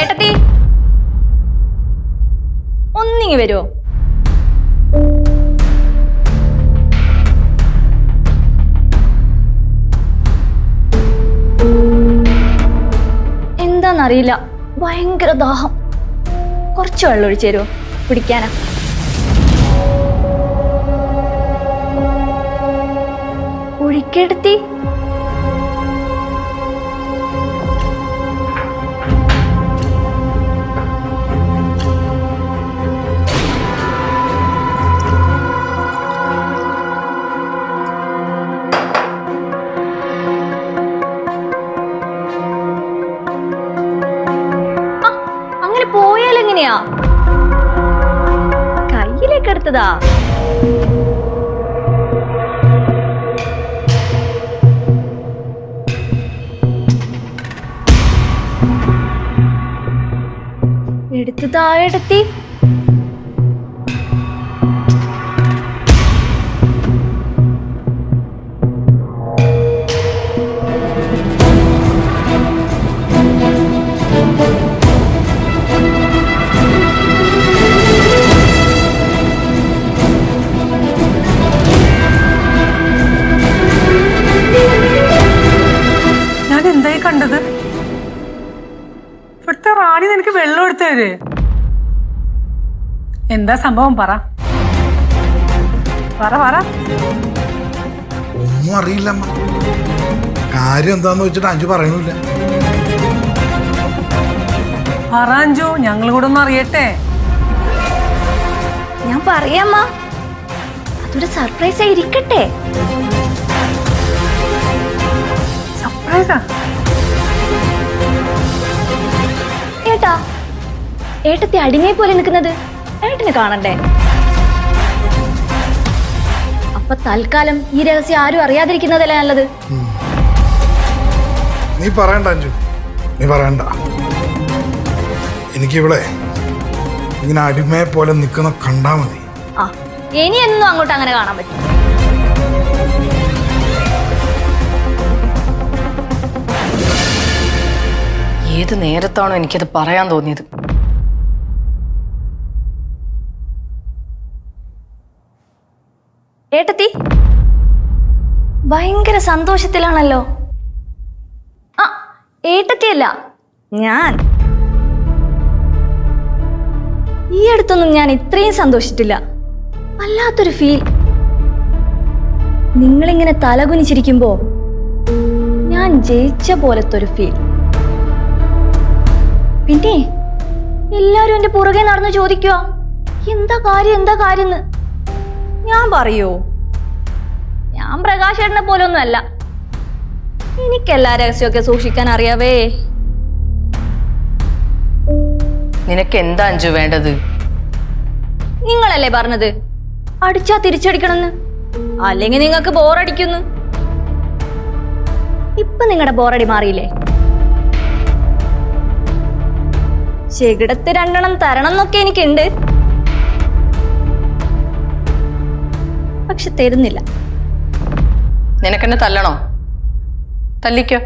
ഏട്ടത്തി. ഒന്നിങ്ങി വരുമോ എന്താന്നറിയില്ല. ഭയങ്കര ദാഹം. കുറച്ച് വെള്ളം ഒഴിച്ചു തരുമോ കുടിക്കാനാ. ഒഴിക്കെടുത്തി എടുത്തതാ എടുത്തു താഴെടുത്തി ഞാൻ എന്തായി കണ്ടത്? ഇവിടുത്തെ റാണി നിനക്ക് വെള്ളം എടുത്തു തരേ. എന്താ സംഭവം? പറ. പറ പറ. ഒന്നും അറിയില്ല അമ്മ. കാര്യം എന്താന്ന് വെച്ചിട്ട് അഞ്ചു പറയണില്ല പറ അഞ്ചു ഞങ്ങൾ കൂടെ ഒന്ന് അറിയട്ടെ. ഞാൻ പറയാമ്മ അതൊരു സർപ്രൈസ് ആയിരിക്കട്ടെ സർപ്രൈസാ ഏട്ടാ? ഏട്ടത്തെ അടിമയെ പോലെ നിൽക്കുന്നത് ഏട്ടന് കാണണ്ടേ? അപ്പൊ തൽക്കാലം ഈ രഹസ്യം ആരും അറിയാതിരിക്കുന്നതല്ലേ നല്ലത്? നീ പറയണ്ട അഞ്ജു. നീ പറയണ്ട. എനിക്കിവിടെ ഇങ്ങനെ അടിമയെ പോലെ നിൽക്കുന്ന കണ്ടാ മതി. ആ ഇനി എന്നും അങ്ങോട്ട് അങ്ങനെ കാണാൻ പറ്റും ഏത് നേരത്താണോ എനിക്കത് പറയാൻ തോന്നിയത്? ഏട്ടത്തി? ഭയങ്കര സന്തോഷത്തിലാണല്ലോ. ആ ഏട്ടത്തിയല്ല ഞാൻ. ഈ അടുത്തൊന്നും ഞാൻ ഇത്രയും സന്തോഷിച്ചിട്ടില്ല. വല്ലാത്തൊരു ഫീൽ നിങ്ങളിങ്ങനെ തലകുനിച്ചിരിക്കുമ്പോ ഞാൻ ജയിച്ച പോലത്തെ ഒരു ഫീൽ പിന്നെ എല്ലാരും എന്റെ പുറകെ നടന്ന് ചോദിക്കുക എന്താ കാര്യം എന്താ കാര്യം ഞാൻ പറയോ ഞാൻ പ്രകാശേട്ടനെ പോലൊന്നും അല്ല എനിക്കെല്ലാ രഹസ്യമൊക്കെ സൂക്ഷിക്കാൻ അറിയാവേ. നിനക്ക് എന്താ അഞ്ചു വേണ്ടത്? നിങ്ങളല്ലേ പറഞ്ഞത്? അടിച്ചാ തിരിച്ചടിക്കണമെന്ന്? അല്ലെങ്കിൽ നിങ്ങൾക്ക് ബോറടിക്കുന്നു? ഇപ്പൊ നിങ്ങളുടെ ബോറടി മാറിയില്ലേ? ചെകിടത്ത് രണ്ടെണ്ണം തരണം എന്നൊക്കെ എനിക്കുണ്ട്. പക്ഷെ തരുന്നില്ല. നിനക്കെന്നെ തല്ലണോ? തല്ലിക്കോ?